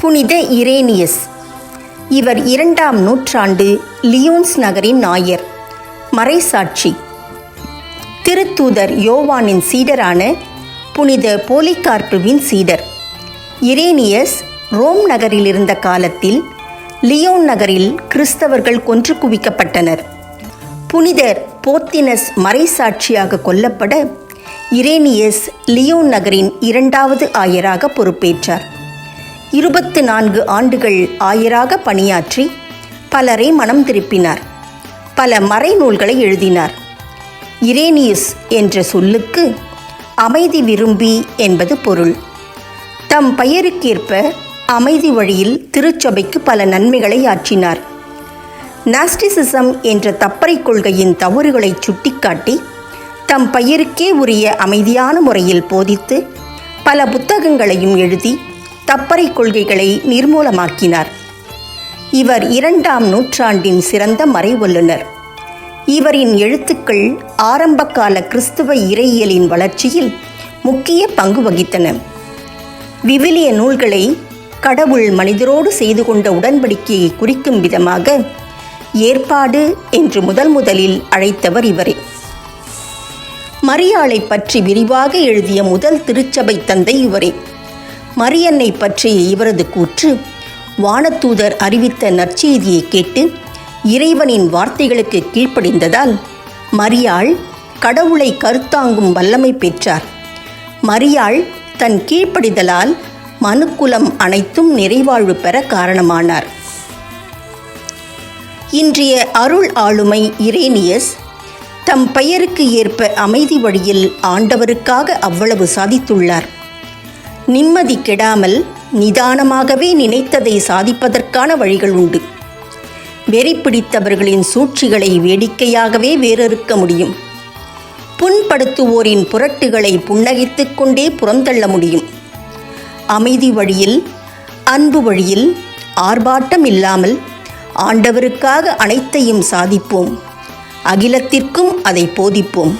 புனித இரேனியஸ். இவர் இரண்டாம் நூற்றாண்டு லியோன்ஸ் நகரின் நாயர். மறைசாட்சி. திருத்தூதர் யோவானின் சீடரான புனித போலிகார்ப்புவின் சீடர். இரேனியஸ் ரோம் நகரில் இருந்த காலத்தில் லியோன் நகரில் கிறிஸ்தவர்கள் கொன்று குவிக்கப்பட்டனர். புனிதர் போத்தினஸ் மறைசாட்சியாக கொல்லப்பட இரேனியஸ் லியோன் நகரின் இரண்டாவது ஆயராக பொறுப்பேற்றார். இருபத்து நான்கு ஆண்டுகள் ஆயராக பணியாற்றி பலரை மனம் திருப்பினார். பல மறைநூல்களை எழுதினார். இரேனியஸ் என்ற சொல்லுக்கு அமைதி விரும்பி என்பது பொருள். தம் பெயருக்கேற்ப அமைதி வழியில் திருச்சபைக்கு பல நன்மைகளை ஆற்றினார். நாஸ்டிசிசம் என்ற தப்பறை கொள்கையின் தவறுகளை சுட்டிக்காட்டி தம் பெயருக்கே உரிய அமைதியான முறையில் போதித்து பல புத்தகங்களையும் எழுதி தப்பறை கொள்கைகளை நிர்மூலமாக்கினார். இவர் இரண்டாம் நூற்றாண்டின் சிறந்த மறைவல்லுனர் இவரின் எழுத்துக்கள் ஆரம்பகால கிறிஸ்துவ இறையியலின் வளர்ச்சியில் முக்கிய பங்கு வகித்தன. விவிலிய நூல்களை கடவுள் மனிதரோடு செய்து கொண்ட உடன்படிக்கையை குறிக்கும் விதமாக ஏற்பாடு என்று முதல் முதலில் அழைத்தவர் இவரே. மரியாளை பற்றி விரிவாக எழுதிய முதல் திருச்சபை தந்தை இவரே. மரியன்னை பற்றிய இவரது கூற்று வானதூதர் அறிவித்த நற்செய்தியை கேட்டு இறைவனின் வார்த்தைகளுக்கு கீழ்ப்படிந்ததால் மரியாள் கடவுளை கருத்தாங்கும் வல்லமை பெற்றார். மரியாள் தன் கீழ்ப்படிதலால் மனுக்குலம் அனைத்தும் நிறைவாழ்வு பெற காரணமானார். இன்றைய அருள் ஆளுமை இரேனியஸ் தம் பெயருக்கு ஏற்ப அமைதி வழியில் ஆண்டவருக்காக அவ்வளவு சாதித்துள்ளார். நிம்மதி கெடாமல் நிதானமாகவே நினைத்ததை சாதிப்பதற்கான வழிகள் உண்டு. வெறி பிடித்தவர்களின் சூழ்ச்சிகளை வேடிக்கையாகவே வேறறுக்க முடியும். புண்படுத்துவோரின் புரட்டுகளை புன்னகைத்துக் கொண்டே புறந்தள்ள முடியும். அமைதி வழியில் அன்பு வழியில் ஆர்ப்பாட்டம் இல்லாமல் ஆண்டவருக்காக அனைத்தையும் சாதிப்போம். அகிலத்திற்கும் அதை போதிப்போம்.